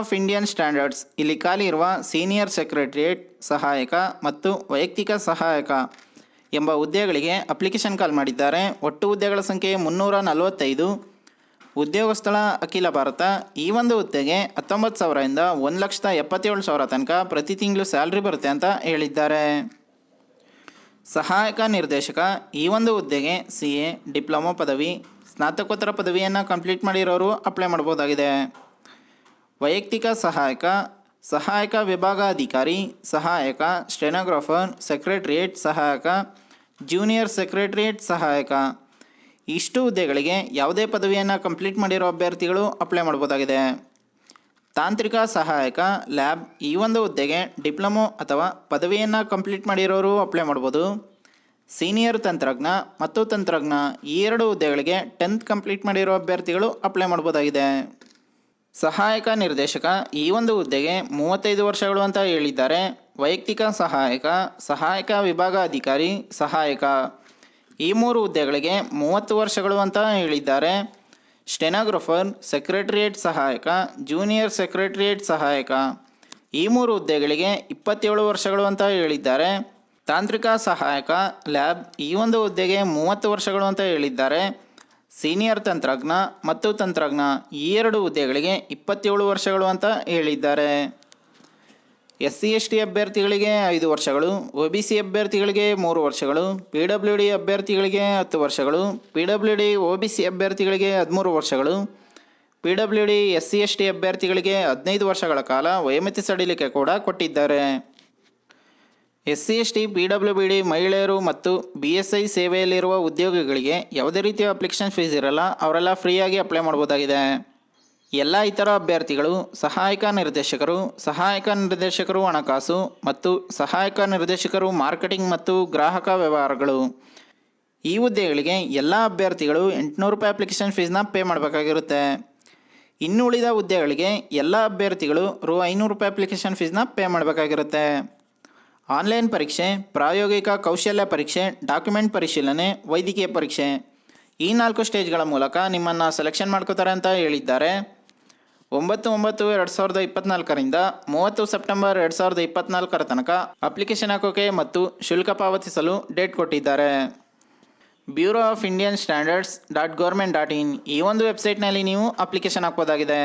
Of Indian standards, ಇಲ್ಲಿ ಖಾಲಿ ಇರುವ ಸೀನಿಯರ್ ಸೆಕ್ರೆಟರಿಯೇಟ್ ಸಹಾಯಕ ಮತ್ತು ವೈಯಕ್ತಿಕ ಸಹಾಯಕ ಎಂಬ ಹುದ್ದೆಗಳಿಗೆ ಅಪ್ಲಿಕೇಶನ್ ಕಾಲ್ ಮಾಡಿದ್ದಾರೆ. ಒಟ್ಟು ಹುದ್ದೆಗಳ ಸಂಖ್ಯೆ ಮುನ್ನೂರ ನಲವತ್ತೈದು. ಉದ್ಯೋಗ ಸ್ಥಳ ಅಖಿಲ ಭಾರತ, ಈ ಒಂದು ಹುದ್ದೆಗೆ ಹತ್ತೊಂಬತ್ತು ಸಾವಿರದಿಂದ ಒಂದು ಲಕ್ಷದ ಎಪ್ಪತ್ತೇಳು ಸಾವಿರ ತನಕ ಪ್ರತಿ ತಿಂಗಳು ಸ್ಯಾಲ್ರಿ ಬರುತ್ತೆ ಅಂತ ಹೇಳಿದ್ದಾರೆ. ಸಹಾಯಕ ನಿರ್ದೇಶಕ, ಈ ಒಂದು ಹುದ್ದೆಗೆ ಸಿ ಎ, ಡಿಪ್ಲೊಮೊ ಪದವಿ, ಸ್ನಾತಕೋತ್ತರ ಪದವಿಯನ್ನು ಕಂಪ್ಲೀಟ್ ಮಾಡಿರೋರು ಅಪ್ಲೈ ಮಾಡ್ಬೋದಾಗಿದೆ ವೈಯಕ್ತಿಕ ಸಹಾಯಕ ಸಹಾಯಕ ವಿಭಾಗಾಧಿಕಾರಿ, ಸಹಾಯಕ, ಸ್ಟೆನೋಗ್ರಾಫರ್, ಸೆಕ್ರೆಟ್ರಿಯೇಟ್ ಸಹಾಯಕ, ಜೂನಿಯರ್ ಸೆಕ್ರೆಟ್ರಿಯೇಟ್ ಸಹಾಯಕ. ಇಷ್ಟು ಹುದ್ದೆಗಳಿಗೆ ಯಾವುದೇ ಪದವಿಯನ್ನು ಕಂಪ್ಲೀಟ್ ಮಾಡಿರೋ ಅಭ್ಯರ್ಥಿಗಳು ಅಪ್ಲೈ ಮಾಡ್ಬೋದಾಗಿದೆ. ತಾಂತ್ರಿಕ ಸಹಾಯಕ, ಲ್ಯಾಬ್ ಈ ಒಂದು ಹುದ್ದೆಗೆ ಡಿಪ್ಲೊಮೊ ಅಥವಾ ಪದವಿಯನ್ನು ಕಂಪ್ಲೀಟ್ ಮಾಡಿರೋರು ಅಪ್ಲೈ ಮಾಡ್ಬೋದು. ಸೀನಿಯರ್ ತಂತ್ರಜ್ಞ ಮತ್ತು ತಂತ್ರಜ್ಞ ಈ ಎರಡು ಹುದ್ದೆಗಳಿಗೆ ಟೆಂತ್ ಕಂಪ್ಲೀಟ್ ಮಾಡಿರೋ ಅಭ್ಯರ್ಥಿಗಳು ಅಪ್ಲೈ ಮಾಡ್ಬೋದಾಗಿದೆ. ಸಹಾಯಕ ನಿರ್ದೇಶಕ ಈ ಒಂದು ಹುದ್ದೆಗೆ ಮೂವತ್ತೈದು ವರ್ಷಗಳು ಅಂತ ಹೇಳಿದ್ದಾರೆ. ವೈಯಕ್ತಿಕ ಸಹಾಯಕ ಸಹಾಯಕ ವಿಭಾಗ ಅಧಿಕಾರಿ, ಸಹಾಯಕ. ಈ ಮೂರು ಹುದ್ದೆಗಳಿಗೆ ಮೂವತ್ತು ವರ್ಷಗಳು ಅಂತ ಹೇಳಿದ್ದಾರೆ. ಸ್ಟೆನೋಗ್ರಫರ್, ಸೆಕ್ರೆಟರಿಯೇಟ್ ಸಹಾಯಕ, ಜೂನಿಯರ್ ಸೆಕ್ರೆಟರಿಯೇಟ್ ಸಹಾಯಕ. ಈ ಮೂರು ಹುದ್ದೆಗಳಿಗೆ ಇಪ್ಪತ್ತೇಳು ವರ್ಷಗಳು ಅಂತ ಹೇಳಿದ್ದಾರೆ. ತಾಂತ್ರಿಕ ಸಹಾಯಕ ಲ್ಯಾಬ್ ಈ ಒಂದು ಹುದ್ದೆಗೆ ಮೂವತ್ತು ವರ್ಷಗಳು ಅಂತ ಹೇಳಿದ್ದಾರೆ. ಸೀನಿಯರ್ ತಂತ್ರಜ್ಞ ಮತ್ತು ತಂತ್ರಜ್ಞ ಈ ಎರಡು ಹುದ್ದೆಗಳಿಗೆ ಇಪ್ಪತ್ತೇಳು ವರ್ಷಗಳು ಅಂತ ಹೇಳಿದ್ದಾರೆ. ಎಸ್ ಸಿ ಎಸ್ ಟಿ ಅಭ್ಯರ್ಥಿಗಳಿಗೆ ಐದು ವರ್ಷಗಳು ಒ ಬಿ ಸಿ ಅಭ್ಯರ್ಥಿಗಳಿಗೆ ಮೂರು ವರ್ಷಗಳು ಪಿ ಡಬ್ಲ್ಯೂ ಡಿ ಅಭ್ಯರ್ಥಿಗಳಿಗೆ ಹತ್ತು ವರ್ಷಗಳು P W D O B C ಅಭ್ಯರ್ಥಿಗಳಿಗೆ ಹದಿಮೂರು ವರ್ಷಗಳು P W D S C S T ಅಭ್ಯರ್ಥಿಗಳಿಗೆ ಹದಿನೈದು ವರ್ಷಗಳ ಕಾಲ ವಯೋಮಿತಿ ಸಡಿಲಿಕೆ ಕೂಡ ಕೊಟ್ಟಿದ್ದಾರೆ. S C S T, P W B D, ಮಹಿಳೆಯರು ಮತ್ತು ಬಿ ಎಸ್ ಐ ಸೇವೆಯಲ್ಲಿರುವ ಉದ್ಯೋಗಿಗಳಿಗೆ ಯಾವುದೇ ರೀತಿಯ ಅಪ್ಲಿಕೇಶನ್ ಫೀಸ್ ಇರಲ್ಲ, ಅವರೆಲ್ಲ ಫ್ರೀಯಾಗಿ ಅಪ್ಲೈ ಮಾಡ್ಬೋದಾಗಿದೆ. ಎಲ್ಲ ಇತರ ಅಭ್ಯರ್ಥಿಗಳು, ಸಹಾಯಕ ನಿರ್ದೇಶಕರು ಸಹಾಯಕ ನಿರ್ದೇಶಕರು ಹಣಕಾಸು ಮತ್ತು ಸಹಾಯಕ ನಿರ್ದೇಶಕರು ಮಾರ್ಕೆಟಿಂಗ್ ಮತ್ತು ಗ್ರಾಹಕ ವ್ಯವಹಾರಗಳು. ಈ ಹುದ್ದೆಗಳಿಗೆ ಎಲ್ಲ ಅಭ್ಯರ್ಥಿಗಳು ಎಂಟುನೂರು ರೂಪಾಯಿ ಅಪ್ಲಿಕೇಶನ್ ಫೀಸ್ನ ಪೇ ಮಾಡಬೇಕಾಗಿರುತ್ತೆ. ಇನ್ನುಳಿದ ಹುದ್ದೆಗಳಿಗೆ ಎಲ್ಲ ಅಭ್ಯರ್ಥಿಗಳು ರು ಐನೂರು ರೂಪಾಯಿ ಅಪ್ಲಿಕೇಶನ್ ಫೀಸ್ನ ಪೇ ಮಾಡಬೇಕಾಗಿರುತ್ತೆ. ಆನ್ಲೈನ್ ಪರೀಕ್ಷೆ, ಪ್ರಾಯೋಗಿಕ ಕೌಶಲ್ಯ ಪರೀಕ್ಷೆ, ಡಾಕ್ಯುಮೆಂಟ್ ಪರಿಶೀಲನೆ, ವೈದ್ಯಕೀಯ ಪರೀಕ್ಷೆ. ಈ ನಾಲ್ಕು ಸ್ಟೇಜ್ಗಳ ಮೂಲಕ ನಿಮ್ಮನ್ನು ಸೆಲೆಕ್ಷನ್ ಮಾಡ್ಕೋತಾರೆ ಅಂತ ಹೇಳಿದ್ದಾರೆ. ಒಂಬತ್ತು ಒಂಬತ್ತು ಎರಡು ಸಾವಿರದ ಇಪ್ಪತ್ನಾಲ್ಕರಿಂದ ಮೂವತ್ತು ಸೆಪ್ಟೆಂಬರ್ ಎರಡು ಸಾವಿರದ ಇಪ್ಪತ್ನಾಲ್ಕರ ತನಕ ಅಪ್ಲಿಕೇಶನ್ ಹಾಕೋಕೆ ಮತ್ತು ಶುಲ್ಕ ಪಾವತಿಸಲು ಡೇಟ್ ಕೊಟ್ಟಿದ್ದಾರೆ. Bureau of Indian Standards dot government dot in ಈ ಒಂದು ವೆಬ್ಸೈಟ್ನಲ್ಲಿ ನೀವು ಅಪ್ಲಿಕೇಶನ್ ಹಾಕ್ಬೋದಾಗಿದೆ.